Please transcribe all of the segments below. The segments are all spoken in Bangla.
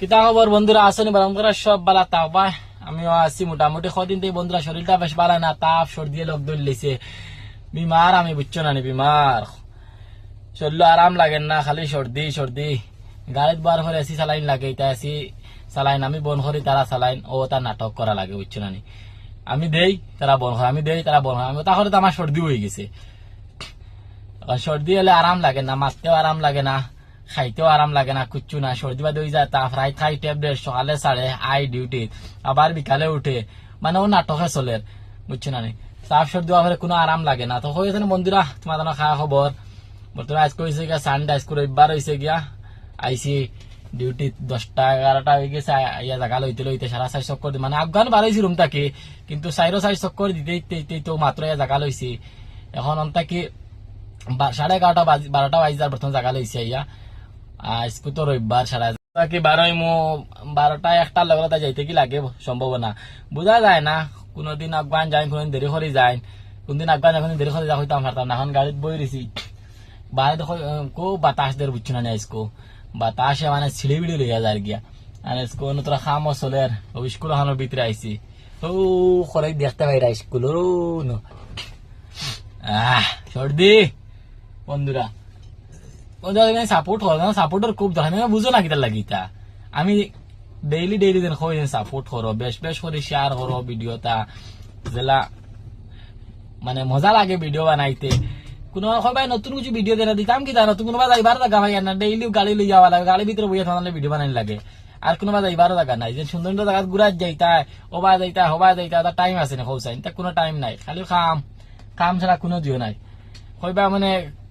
কিতা খবর বন্ধুরা আসনি করা সব বালা তাও পায়। আমিও আছি মোটামুটি। কদিন থেকে বন্ধুরা শরীরটা বেশ বালা না, তাপ সর্দি লোক দৌড় লেছে। বিমার আমি বুঝছ না বিমার শরীর আরাম লাগে না, খালি সর্দি সর্দি গাড়িত বার করে এসি সালাইন লাগে এটা এসি সালাইন আমি বন করি তারা সালাইন ও তার নাটক করা লাগে বুঝছ না আমি দেই তারা বন করে আমি দেই তারা বন করে আমি তাহলে তো আমার সর্দি হয়ে গেছে। সর্দি হলে আরাম লাগে না মারতেও আরাম লাগে না। খাইতেও আরাম লাগে না, কুচ্ছু না। সর্দি বাদে হয়ে যায়, তা ফ্রাই খাই ট্যাবলেট, সকালে সাড়ে আই ডিউটি, আবার বিকালে উঠে। মানে ও নাটকে চলে, বুঝছ না সাফ সর্দি হওয়ার কোনো আরাম লাগে না। তো হয়েছে বন্ধুরা, তোমার জানো খা খবর বর্তমানে আজকে হয়েছে গিয়া সানডে আজকে রবিবার হয়েছে গিয়া। আইসি ডিউটি দশটা এগারোটা হয়ে গেছে, ইয়া জায়গা লইতে লইতে সারা চাই চক্কর মানে আফগান বাড়াইছি রুম তাকে, কিন্তু চাইরো চাই চক্কর দিতে দিতে দিতে তো মাত্র ইয়া জায়গা লইছি এখন অন্তাকি সাড়ে এগারোটা বাজি বারোটা বাজি যার প্রথম জায়গা লইছে ইয়া। আজকে তো রবিবার সারা কি বারোই মো বারোটা একটা লগতে যাইতে কি লাগে? সম্ভব না বোঝা যায় না, কোনোদিন আফগান যায় কোনোদিন দেরি করে যায়। কোনদিন যায় কোনদিন দেরি করে যা হইতাম পারতাম না এখন গাড়িত বই রয়েছি বাইরে দেখো কো বাতাস দের বুঝছ না আজকো বাতাসে মানে ছিড়ে বিড়ে লইয়া যায় গিয়া আর আজকো তোরা খাম চলের স্কুল হানোর ভিতরে আইছি ও করে দেখতে পাই স্কুল আহ সর্দি বন্ধুরা সাপোর্ট করো সাপোর্টের খুব দরকার আমি বুঝো না কিতার লাগি আমি ডেইলি ডেইলি দিন কই সাপোর্ট করো বেশ বেশ করে শেয়ার করো ভিডিওটা যেলা মানে মজা লাগে ভিডিও বানাইতে। কোনো সবাই নতুন কিছু ভিডিও দেনা দিতাম কি নতুন কোনোবা যাইবার জায়গা ভাই না ডেইলি গাড়ি লই যাওয়া লাগে গাড়ির ভিতরে বইয়া থাকলে ভিডিও বানাই লাগে। আর কোনোবা যাইবার জায়গা নাই যে সুন্দর সুন্দর জায়গা ঘুরাত যাইতা ওবা যাইতা হবা যাইতা তার টাইম আছে না হৌসাইন তা কোনো টাইম নাই, খালি খাম কাম ছাড়া কোনো দিও নাই। কইবা মানে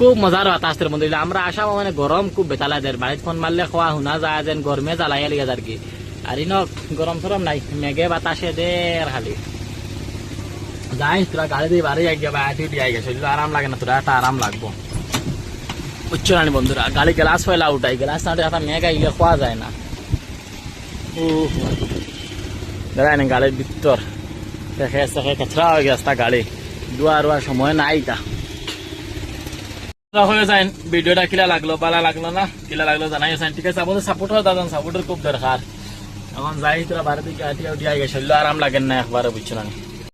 খুব মজার বাতাসের মধ্যে আমরা আসা মানে গরম খুব বেতালা দেয় বাড়িতে ফোন মারলে খোয়া শুনা যায় যেন গরমে জ্বালাইয়া লিগে আর কি। আর ইন গরম সরম নাই। মেঘে বাতাসে দের খালি। যাই তোরা গাড়ি দিয়ে বাড়ি যাই গিয়া বাড়ি দিয়ে গেছে আরাম লাগে না তোরা একটা আরাম লাগবো। উচ্চ রানি বন্ধুরা গাড়ি গ্লাস ফেলা উঠাই গ্লাস না একটা মেঘ আইলে খোয়া যায় না। দাঁড়ায় না গাড়ির ভিতর দেখে দেখে কেচরা হয়ে গেছে গাড়ি দুয়া রুয়া সময় নাই তা। হয়ে যায়। ভিডিওটা কিলা লাগল, পালা লাগল না? কিলা লাগল জানাই আছেন ঠিক আছে আমাদের সাপোর্ট হয় দাদা সাপোর্টের খুব দরকার এখন যাই তোরা বাড়িতে থেকে আটিয়া উঠিয়া গেছিল আরাম লাগেন না একবারে বুঝছ না